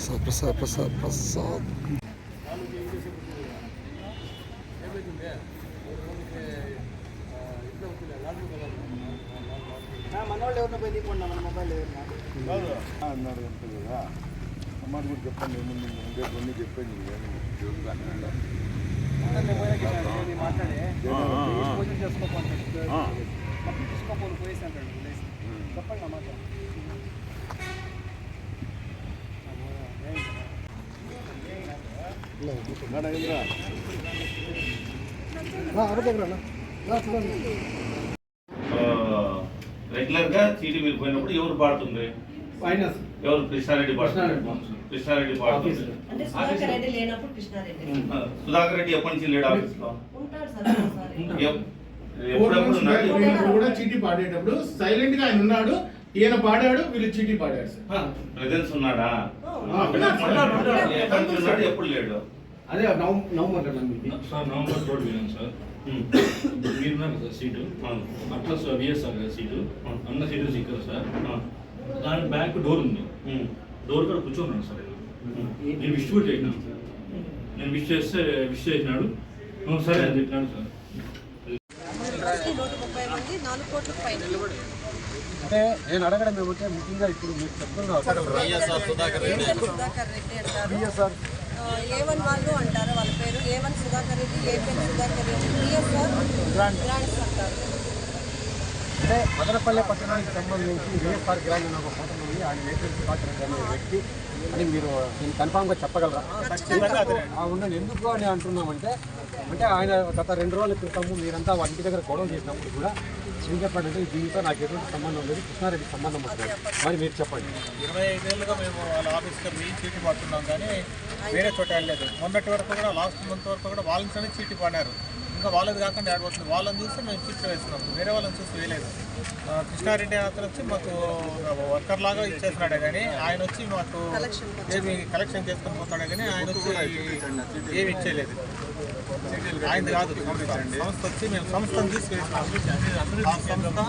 ప్రసాద్ ప్రసాద్ ప్రసాద్ ప్రసాద్ మనోళ్ళు ఎవరిని పోయి తీసుకోండి మన మొబైల్ అన్నాడు అంతే కదా అమ్మాయి కూడా చెప్పండి ఏముంది ముందే కొన్ని ఇది మాట్లాడి తీసుకోపోను పోయేసి అంటాడు. చెప్పండి నా మాట రెగ్యులర్గా చీటీ మీరు పోయినప్పుడు ఎవరు? పాడుతుంది ఎవరు కృష్ణారెడ్డి పాడుతుంది కృష్ణారెడ్డి పాడుతుంది అంటే సుధాకర్ రెడ్డి ఎప్పటి నుంచి లేడు ఆఫీస్లో ఉంటాడు సార్. ఒకసారి. ఎప్- ఎప్పుడెప్పుడు ఉన్నాడు? వీళ్ళు కూడా చీటీ పాడేటప్పుడు సైలెంట్గా ఆయన ఉన్నాడు ఈయన పాడాడు వీళ్ళు చీటీ పాడారు సార్. ప్రెజెన్స్ ఉన్నాడు? ఎప్పుడు లేడు? అదే నవంబర్ కదా మీకు సార్ నవంబర్ రోడ్ విన్నాను సార్. ఇప్పుడు మీరున్నారు కదా సీటు. అట్లా సార్ విఎస్ఆర్ కదా సీటు. అన్న సీటు ఇక్కడ సార్. ఆ. దాని బ్యాక్ డోర్ ఉంది. డోర్ కూడా కూర్చోన్నాను సార్ నేను. విష్ కూడా చేసినాను సార్ నేను విష్ చేస్తే విష్ చేసినాడు. "అవును సరే అని చెప్పినాడు సార్. మంది అంటే నేను అడగడం ఏమంటే ముఖ్యంగా ఇప్పుడు మీరు చెప్తున్నారు వైఎస్ఆర్ సుధాకర్ రెడ్డి అంటారు ఏ వన్ వాళ్ళు అంటారు వాళ్ళ పేరు A one Sudhakar Reddy A P N Sudhakar Reddy B S R grands అంటారు. అంటే మదనపల్లె పట్టణానికి సంబంధించి వైఎస్ఆర్ గ్రాండ్ అనే ఒక ఫోటో ఉంది. ఆయన రెడ్డి అనే వ్యక్తి. అని మీరు దీన్ని కన్ఫామ్గా చెప్పగలరా? ఆ ఉన్నది ఎందుకు అని అంటున్నామంటే అంటే ఆయన గత రెండు రోజుల క్రితము మీరంతా వాళ్ళ ఇంటి దగ్గర గొడవ చేసినప్పుడు కూడా ఏం చెప్పండి దీంతో నాకు ఎటువంటి సంబంధం లేదు. కృష్ణారెడ్డి సంబంధం ఉంటుంది మరి మీరు చెప్పండి. ఇరవై ఐదేళ్ళుగా మేము వాళ్ళ ఆఫీస్కి పోయి చీటీ పడుతున్నాం కానీ వేరే చోట వెళ్ళలేదు. మొన్నటి వరకు కూడా లాస్ట్ మంత్ వరకు కూడా వాళ్ళని చీటీ పడినారు. ఇంకా వాళ్ళది కాకుండా ఆడబోతుంది వాళ్ళని చూసి మేము చీటీ వేస్తున్నాం. వేరే వాళ్ళని చూసి వేయలేదు. కృష్ణారెడ్డి అతను వచ్చి మాకు వర్కర్ లాగా ఇచ్చేసినాడే కానీ ఆయన వచ్చి మాకు ఏమి కలెక్షన్ చేసుకొని పోతాడే కానీ ఆయన వచ్చి ఏమి ఇచ్చేయలేదు. ఆయన కాదు సంస్థ. వచ్చి మేము సంస్థను తీసి వేసినాం ఆ సంస్థ